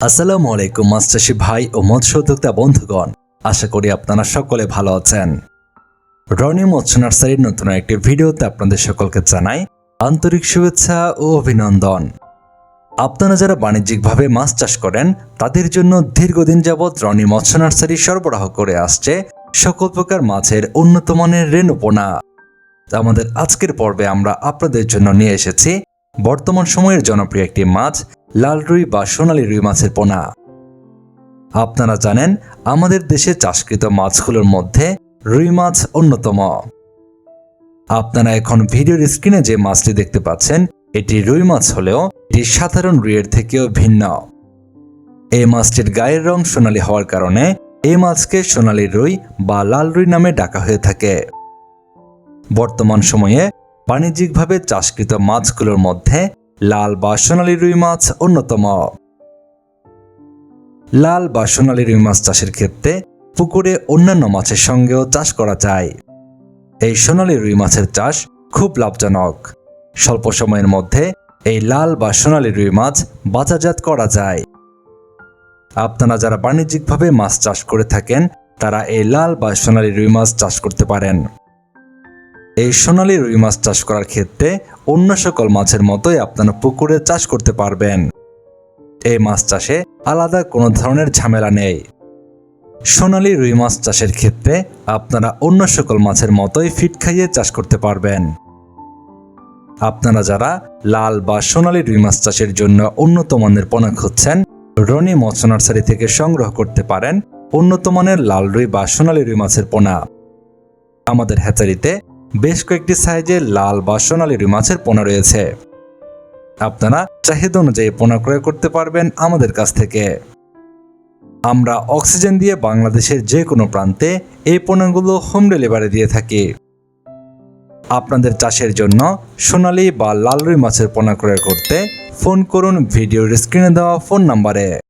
আসসালামু আলাইকুম মাস্টারশি ভাই ও মৎস্য উদ্যোক্তা বন্ধুগণ। আশা করি আপনারা সকলে ভালো আছেন। রনি মৎস্য নার্সারির নতুন একটি ভিডিওতে আপনাদের সকলকে জানাই আন্তরিক শুভেচ্ছা ও অভিনন্দন। আপনারা যারা বাণিজ্যিকভাবে মাছ চাষ করেন, তাদের জন্য দীর্ঘদিন যাবৎ রনি মৎস্য নার্সারি সরবরাহ করে আসছে সকল প্রকার মাছের উন্নত মানের রেণুপোনা। আমাদের আজকের পর্বে আমরা আপনাদের জন্য নিয়ে এসেছি বর্তমান সময়ের জনপ্রিয় একটি মাছ লাল রুই বা সোনালী রুই মাছের পোনা। আপনারা জানেন, আমাদের দেশে চাষকৃত মাছগুলোর মধ্যে রুই মাছ অন্যতম। আপনারা এখন ভিডিওর স্ক্রিনে যে মাছটি দেখতে পাচ্ছেন, এটি রুই মাছ হলেও এটি সাধারণ রুইয়ের থেকেও ভিন্ন। এই মাছটির গায়ের রং সোনালী হওয়ার কারণে এই মাছকে সোনালি রুই বা লাল রুই নামে ডাকা হয়ে থাকে। বর্তমান সময়ে বাণিজ্যিকভাবে চাষকৃত মাছগুলোর মধ্যে লাল বা সোনালি রুই মাছ অন্যতম। লাল বা সোনালি রুই মাছ চাষের ক্ষেত্রে পুকুরে অন্যান্য মাছের সঙ্গেও চাষ করা যায়। এই সোনালি রুই মাছের চাষ খুব লাভজনক। স্বল্প সময়ের মধ্যে এই লাল বা সোনালি রুই মাছ বাজারজাত করা যায়। আপনারা যারা বাণিজ্যিকভাবে মাছ চাষ করে থাকেন, তারা এই লাল বা সোনালি রুই মাছ চাষ করতে পারেন। এই সোনালী রুই মাছ চাষ করার ক্ষেত্রে অন্য সকল মাছের মতোই আপনারা পুকুরে চাষ করতে পারবেন। এই মাছ চাষে আলাদা কোনো ধরনের ঝামেলা নেই। সোনালী রুই মাছ চাষের ক্ষেত্রে আপনারা অন্য সকল মাছের মতোই ফিট খাইয়ে চাষ করতে পারবেন। আপনারা যারা লাল বা সোনালী রুই মাছ চাষের জন্য উন্নত মানের পোনা খুঁজছেন, রনি মৎস্য নার্সারি থেকে সংগ্রহ করতে পারেন উন্নত মানের লাল রুই বা সোনালী রুই মাছের পোনা। আমাদের হ্যাচারিতে বেশ কয়েকটি সাইজে লাল বা সোনালী রুই মাছের পোনা রয়েছে। আপনারা চাহিদা অনুযায়ী পোনা ক্রয় করতে পারবেন আমাদের কাছ থেকে। আমরা অক্সিজেন দিয়ে বাংলাদেশের যে কোনো প্রান্তে এই পোনাগুলো হোম ডেলিভারি দিয়ে থাকি। আপনাদের চাষের জন্য সোনালী বা লাল রুই মাছের পোনা ক্রয় করতে ফোন করুন, ভিডিওর স্ক্রিনে দেওয়া ফোন নাম্বারে।